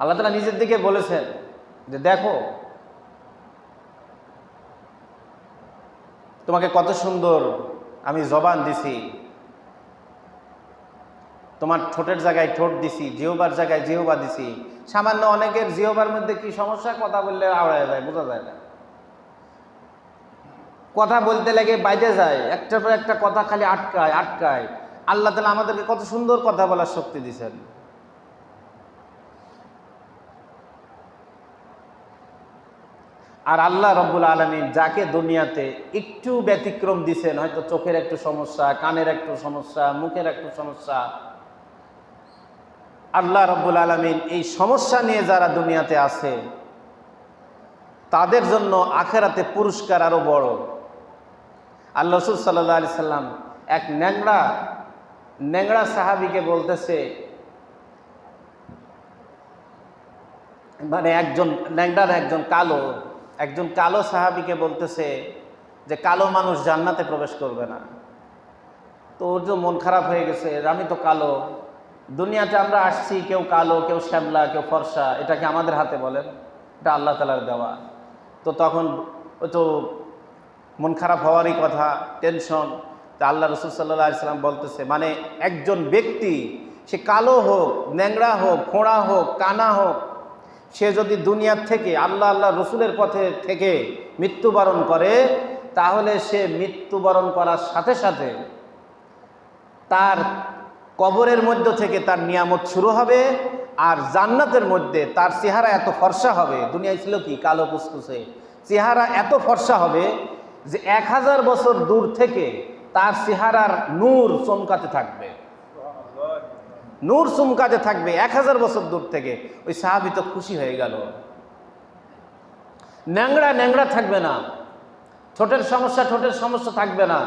আল্লাহ তালা নিজের দিকে বলেছেন যে দেখো, তোমাকে কত সুন্দর আমি জবান দিছি, তোমার ঠোঁটের জায়গায় ঠোঁট দিছি, জিহবার জায়গায় জিহবা দিছি। সামান্য অনেকের জিহবার মধ্যে কি সমস্যা? কথা বললে আওড়ায় যায়, বোঝা যায় না। কথা বলতে লেগে বাইরে যায়, একটার পর একটা কথা খালি আটকায় আটকায়। আল্লাহ তালা আমাদেরকে কত সুন্দর কথা বলার শক্তি দিছেন আর আল্লাহ রব্বুল আলমিন যাকে দুনিয়াতে একটু ব্যতিক্রম দিছেন, হয়তো চোখের একটু সমস্যা, কানের একটু সমস্যা, মুখের একটু সমস্যা, আল্লাহ রব্বুল আলমিন এই সমস্যা নিয়ে যারা দুনিয়াতে আছে, তাদের জন্য আখেরাতে পুরস্কার আরও বড়। আল্লাহ রসুল সাল্লাহ আলি সাল্লাম এক ন্যাংড়া ন্যাংড়া সাহাবিকে বলতেছে মানে একজন, ন্যাংড়ার একজন কালো একজন কালো সাহাবিকে বলতেছে যে কালো মানুষ জান্নাতে প্রবেশ করবে না। তো ওর যে মন খারাপ হয়ে গেছে আমি তো কালো, দুনিয়াতে আমরা আসছি কেউ কালো, কেউ শ্যাবলা কেউ ফর্সা, এটা কি আমাদের হাতে বলেন? এটা আল্লাহ তালার দেওয়া। তো তখন তো মন খারাপ হওয়ারই কথা, টেনশন। তা আল্লাহ রসুল সাল্লাহ সাল্লাম বলতেছে মানে একজন ব্যক্তি, সে কালো হোক ন্যাংরা হোক খোঁড়া হোক, কানা হোক সে যদি দুনিয়ার থেকে আল্লাহ আল্লাহ রসুলের পথে থেকে মৃত্যুবরণ করে, তাহলে সে মৃত্যুবরণ করার সাথে সাথে তার কবরের মধ্য থেকে তার নিয়ামত শুরু হবে আর জান্নাতের মধ্যে তার চেহারা এত ফর্সা হবে। দুনিয়ায় ছিল কি? কালো কুসকুসে। চেহারা এত ফর্সা হবে যে এক হাজার বছর দূর থেকে তার চেহারার নূর চমকাতে থাকবে। নূর চুমকাতে থাকবে এক হাজার বছর দূর থেকে। ওই সাহাবি তো খুশি হয়ে গেল। ন্যাংড়া ন্যাংড়া থাকবে না। ঠোঁটের সমস্যা ঠোঁটের সমস্যা থাকবে না।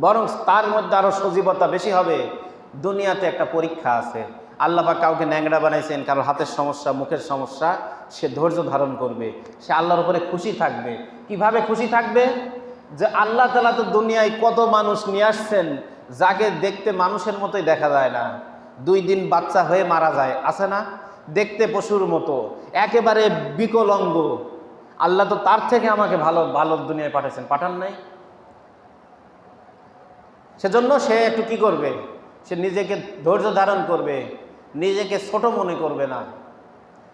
বরং তার মধ্যে আরও সজীবতা বেশি হবে। দুনিয়াতে একটা পরীক্ষা আছে। আল্লাহ পাক কাউকে ন্যাংড়া বানাইছেন কারোর হাতের সমস্যা, মুখের সমস্যা, সে ধৈর্য ধারণ করবে। সে আল্লাহর উপরে খুশি থাকবে। কীভাবে খুশি থাকবে? যে আল্লাহ তালা তো দুনিয়ায় কত মানুষ নিয়ে আসছেন, যাকে দেখতে মানুষের মতোই দেখা যায় না। দুই দিন বাচ্চা হয়ে মারা যায়, আছে না? দেখতে পশুর মতো, একেবারে বিকলঙ্গ। আল্লাহ তো তার থেকে আমাকে ভালো ভালো দুনিয়ায় পাঠাচ্ছেন পাঠান নাই? সেজন্য সে একটু কী করবে? সে নিজেকে ধৈর্য ধারণ করবে, নিজেকে ছোট মনে করবে না।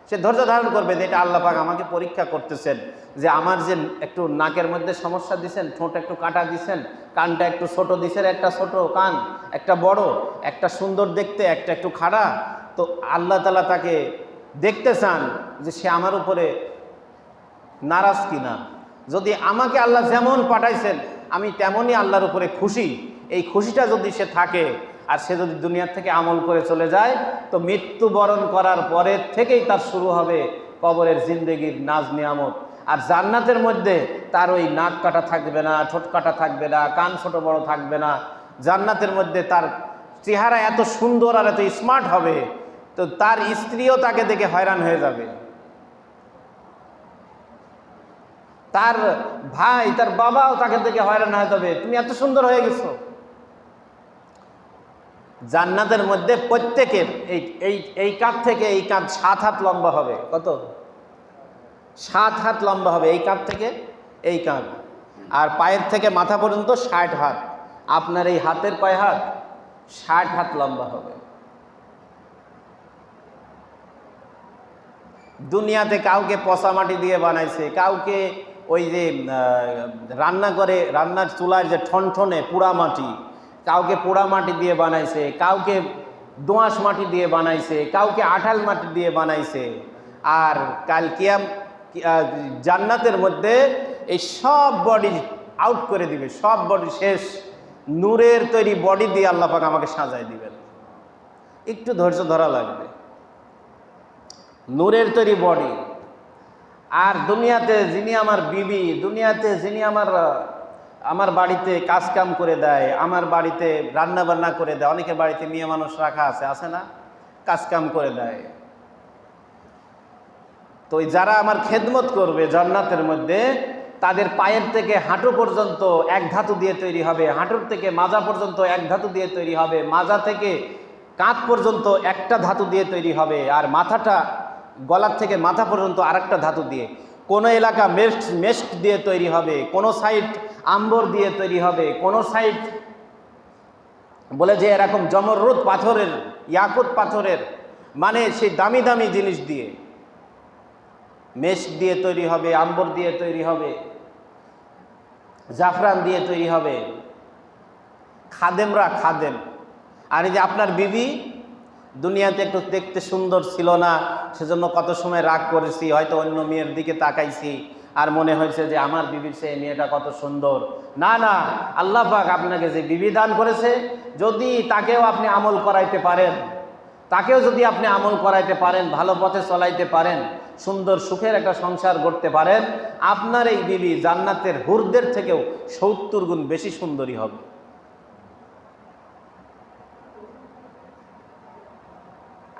সে ধৈর্য ধারণ করবে যে এটা আল্লাহ পাক আমাকে পরীক্ষা করতেছেন, যে আমার যে একটু নাকের মধ্যে সমস্যা দিছেন, ঠোঁট একটু কাটা দিছেন, কানটা একটু ছোট দিছেন, একটা ছোট কান, একটা বড়, একটা সুন্দর দেখতে, একটা একটু খাড়া, তো আল্লাহ তালা তাকে দেখতে চান যে সে আমার উপরে নারাজ কিনা। যদি আমাকে আল্লাহ যেমন পাঠাইছেন, আমি তেমনই আল্লাহর উপরে খুশি। এই খুশিটা যদি সে থাকে আর সে যদি দুনিয়ার থেকে আমল করে চলে যায়, তো মৃত্যুবরণ করার পরের থেকেই তার শুরু হবে কবরের জিন্দগির নাজ নিয়ামত। আর জান্নাতের মধ্যে তার ওই নাক কাটা থাকবে না, ঠোঁট কাটা থাকবে না, কান ছোট বড় থাকবে না। জান্নাতের মধ্যে তার চেহারা এত সুন্দর আর এত স্মার্ট হবে, তো তার স্ত্রীও তাকে দেখে হয়রান হয়ে যাবে। তার ভাই, তার বাবাও তাকে দেখে হয়রান হয়ে যাবে। তুমি এত সুন্দর হয়ে গেছো। জান্নাতের মধ্যে প্রত্যেকের, এই এই এই কাঁধ থেকে এই কাঁধ সাত হাত লম্বা হবে। কত? সাত হাত লম্বা হবে এই কাঁধ থেকে, এই কাঁধ। আর পায়ের থেকে মাথা পর্যন্ত ষাট হাত। আপনার এই হাতের কয় হাত? ষাট হাত লম্বা হবে। দুনিয়াতে কাউকে পচা মাটি দিয়ে বানাইছে, কাউকে ওই যে রান্না করে, রান্নার চুলার যে ঠনঠনে পোড়া মাটি কাউকে পোড়া মাটি দিয়ে বানাইছে, কাউকে দোঁয়াশ মাটি দিয়ে বানাইছে, কাউকে আঠাল মাটি দিয়ে বানাইছে। আর কাল কিয়াম জান্নাতের মধ্যে এই সব বডি আউট করে দিবে, সব বডি শেষ। নূরের তৈরি বডি দিয়ে আল্লাহ পাক আমাকে সাজায় দিবেন। একটু ধৈর্য ধরা লাগবে। নূরের তৈরি বডি আর দুনিয়াতে যিনি আমার বিবি, দুনিয়াতে যিনি আমার আমার বাড়িতে কাজ কাম করে দেয়, আমার বাড়িতে রান্না বান্না করে দেয়, অনেকের বাড়িতে মেয়ে মানুষ রাখা আছে আছে না? কাজ কাম করে দেয়। তো যারা আমার খেদমত করবে জান্নাতের মধ্যে, তাদের পায়ের থেকে হাঁটু পর্যন্ত এক ধাতু দিয়ে তৈরি হবে, হাঁটুর থেকে মাজা পর্যন্ত এক ধাতু দিয়ে তৈরি হবে, মাজা থেকে কাঁধ পর্যন্ত একটা ধাতু দিয়ে তৈরি হবে, আর মাথাটা গলার থেকে মাথা পর্যন্ত আরেকটা ধাতু দিয়ে। কোনো এলাকা মেস্ট মেস্ট দিয়ে তৈরি হবে, কোনো সাইড আম্বর দিয়ে তৈরি হবে, কোনো সাইড বলে যে এরকম জমরুদ পাথরের, ইয়াকুত পাথরের মানে সেই দামি দামি জিনিস দিয়ে। মেষ দিয়ে তৈরি হবে, আম্বর দিয়ে তৈরি হবে, জাফরান দিয়ে তৈরি হবে, খাদেমরা খাদেম। আর এই যে আপনার বিবি, দুনিয়াতে একটু দেখতে সুন্দর ছিল না, সেজন্য কত সময় রাগ করেছি, হয়তো অন্য মেয়ের দিকে তাকাইছি। আর মনে হয়েছে যে আমার বিবির সে মেয়েটা কত সুন্দর। না না, আল্লাহ পাক আপনাকে যে বিবি দান করেছে, যদি তাকেও আপনি আমল করাইতে পারেন, তাকেও যদি আপনি আমল করাইতে পারেন, ভালো পথে চলাইতে পারেন, সুন্দর সুখের একটা সংসার করতে পারেন, আপনার এই বিবি জান্নাতের হুরদের থেকেও সত্তর গুণ বেশি সুন্দরী হবে।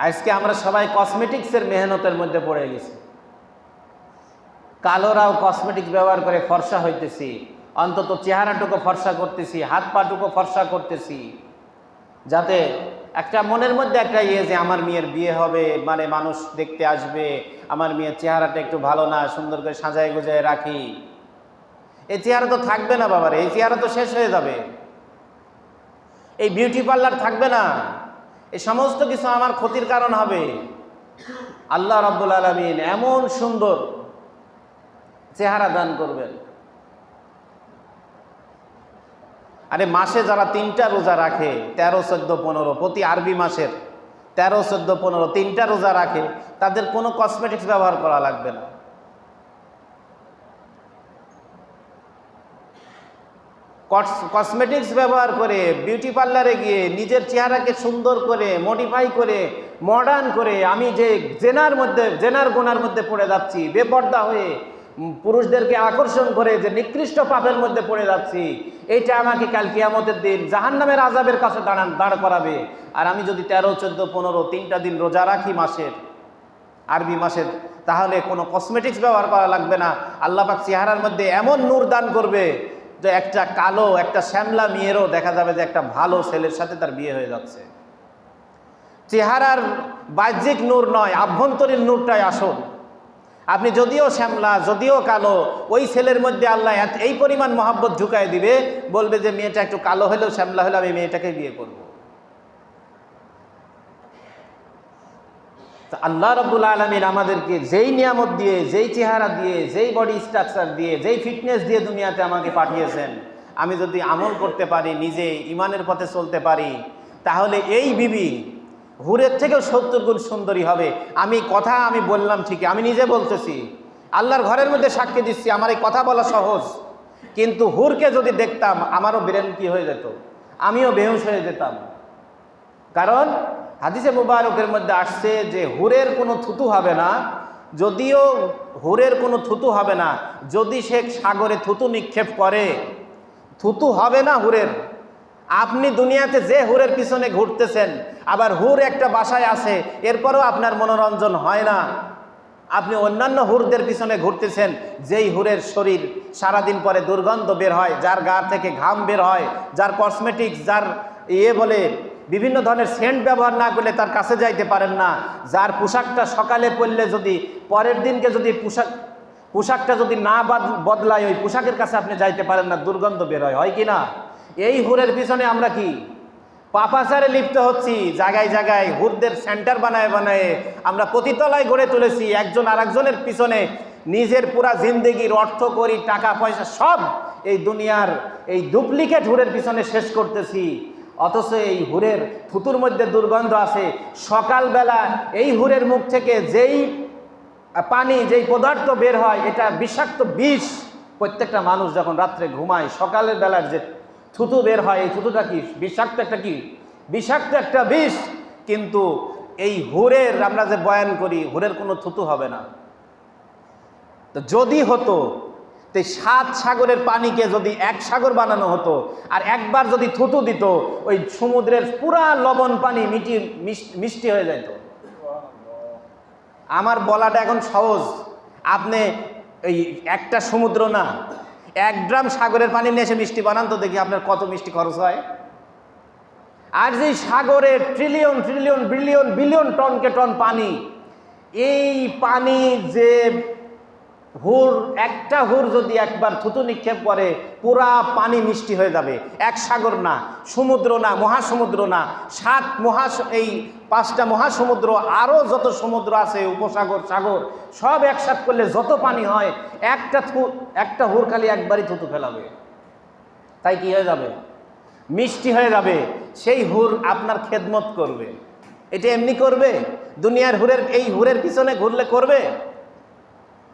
আজকে আমরা সবাই কসমেটিক্সের মেহনতের মধ্যে পড়ে গেছি। কালোরাও কসমেটিক্স ব্যবহার করে ফর্সা হইতেছি। অন্তত চেহারাটুকু ফর্সা করতেছি হাত পাটুকু ফর্সা করতেছি। যাতে একটা মনের মধ্যে একটা ইয়ে যে আমার মেয়ের বিয়ে হবে মানে মানুষ দেখতে আসবে, আমার মেয়ের চেহারাটা একটু ভালো না, সুন্দর করে সাজায় গুজায় রাখি। এই চেহারা তো থাকবে না বাবার, এই চেহারা তো শেষ হয়ে যাবে। এই বিউটি পার্লার থাকবে না। এই সমস্ত কিছু আমার ক্ষতির কারণ হবে। আল্লাহ রব্বুল আলমিন এমন সুন্দর চেহারা দান করবেন। আরে মাসে যারা তিনটা রোজা রাখে, তেরো, চোদ্দ, পনেরো, প্রতি আরবি মাসের তেরো, চোদ্দ, পনেরো, তিনটা রোজা রাখে, তাদের কোনো কসমেটিক্স ব্যবহার করা লাগবে না। কসমেটিক্স ব্যবহার করে বিউটি পার্লারে গিয়ে নিজের চেহারাকে সুন্দর করে মডিফাই করে মডার্ন করে আমি যে জেনার মধ্যে, জেনার গোনার মধ্যে পড়ে যাচ্ছি, বেপর্দা হয়ে পুরুষদেরকে আকর্ষণ করে যে নিকৃষ্ট পাপের মধ্যে পড়ে যাচ্ছি এইটা আমাকে কাল কিয়ামতের দিন জাহান্নামের আজাবের কাছে দাঁড়ান, দাঁড় করাবে। আর আমি যদি তেরো, চোদ্দ, পনেরো, তিনটা দিন রোজা রাখি মাসের, আরবি মাসের, তাহলে কোনো কসমেটিক্স ব্যবহার করা লাগবে না। আল্লাহ পাক চেহারার মধ্যে এমন নূর দান করবে যে একটা কালো, একটা শ্যামলা মেয়েরও দেখা যাবে যে একটা ভালো ছেলের সাথে তার বিয়ে হয়ে যাচ্ছে। চেহারার বাহ্যিক নূর নয়, আভ্যন্তরীণ নূরটাই আসল। আপনি যদিও শ্যামলা, যদিও কালো, ওই ছেলের মধ্যে আল্লাহ এই পরিমাণ মহাব্বত ঝুঁকায় দিবে, বলবে যে মেয়েটা একটু কালো হলেও শ্যামলা হলেও আমি মেয়েটাকে বিয়ে করব। আল্লাহ রব্বুল আলমিন আমাদেরকে যেই নিয়ামত দিয়ে, যেই চেহারা দিয়ে, যেই বডি স্ট্রাকচার দিয়ে, যেই ফিটনেস দিয়ে দুনিয়াতে আমাকে পাঠিয়েছেন, আমি যদি আমল করতে পারি, নিজে ইমানের পথে চলতে পারি, তাহলে এই বিবি হুরের থেকেও সত্তর গুণ সুন্দরী হবে। আমি কথা আমি বললাম ঠিকই, আমি নিজে বলতেছি। আল্লাহর ঘরের মধ্যে সাক্ষী দিচ্ছি, আমার এই কথা বলা সহজ। কিন্তু হুরকে যদি দেখতাম, আমারও ব্রেন কি হয়ে যেত? আমিও বেহুশ হয়ে যেতাম। কারণ হাদিসে মুবারকের মধ্যে আসছে যে হুরের কোনো থুতু হবে না, যদিও হুরের কোনো থুতু হবে না, যদি সে সাগরে থুতু নিক্ষেপ করে। থুতু হবে না হুরের। আপনি দুনিয়াতে যে হুরের পিছনে ঘুরতেছেন, আবার হুর একটা বাসায় আছে, এরপরও আপনার মনোরঞ্জন হয় না। আপনি অন্যান্য হুরদের পিছনে ঘুরতেছেন, যেই হুরের শরীর সারাদিন পরে দুর্গন্ধ বের হয়, যার গা থেকে ঘাম বের হয়, যার কসমেটিক্স যার ইয়ে বলে, বিভিন্ন ধরনের সেন্ট ব্যবহার না করলে তার কাছে যাইতে পারেন না। যার পোশাকটা সকালে পরলে যদি, পরের দিনকে যদি পোশাক, পোশাকটা যদি না বদলায়, ওই পোশাকের কাছে আপনি যাইতে পারেন না, দুর্গন্ধ বের হয় হয় কি না? এই হুরের পিছনে আমরা কি? পাপাচারে লিপ্ত হচ্ছি, জায়গায় জায়গায় হুরদের সেন্টার বানায় বানায় আমরা প্রতিতলায় গড়ে তুলেছি, একজন আরেকজনের পিছনে নিজের পুরা জিন্দেগির অর্থ করি, টাকা, পয়সা, সব এই দুনিয়ার এই ডুপ্লিকেট হুরের পিছনে শেষ করতেছি। অথচ এই হুরের থুতুর মধ্যে দুর্গন্ধ আছে। সকালবেলা এই হুরের মুখ থেকে যেই পানি, যেই পদার্থ বের হয়, এটা বিষাক্ত বিষ। প্রত্যেকটা মানুষ যখন রাত্রে ঘুমায়, সকালের বেলার যে থুতু বের হয়, এই থুতুটা কি? বিষাক্ত একটা কি? বিষাক্ত একটা বিষ, কিন্তু এই হুরের আমরা যে বয়ান করি, হুরের কোনো থুতু হবে না। তো যদি হতো, তো সাত সাগরের পানিকে যদি এক সাগর বানানো হতো, আর একবার যদি থুতু দিত, ওই সমুদ্রের পুরা লবণ পানি মিটি মিষ্টি হয়ে যেত আমার বলাটা এখন সহজ। আপনি এই একটা সমুদ্র না এক ড্রাম সাগরের পানি নিয়ে এসে মিষ্টি বানান তো দেখি আপনার কত মিষ্টি খরচ হয়। আর যে সাগরে ট্রিলিয়ন ট্রিলিয়ন বিলিয়ন বিলিয়ন টনকে টন পানি, এই পানি যে হুর, একটা হুর যদি একবার থুতু নিক্ষেপ করে, পুরা পানি মিষ্টি হয়ে যাবে। এক সাগর না, সমুদ্র না, মহাসমুদ্র না, সাত মহা, এই পাঁচটা মহাসমুদ্র, আরও যত সমুদ্র আছে, উপসাগর, সাগর, সব একসাথ করলে যত পানি হয়, একটা থু, একটা হুর খালি একবারই থুতু ফেলাবে। তাই কি হয়ে যাবে? মিষ্টি হয়ে যাবে। সেই হুর আপনার খেদমত করবে। এটা এমনি করবে? দুনিয়ার হুরের, এই হুরের পিছনে ঘুরলে করবে?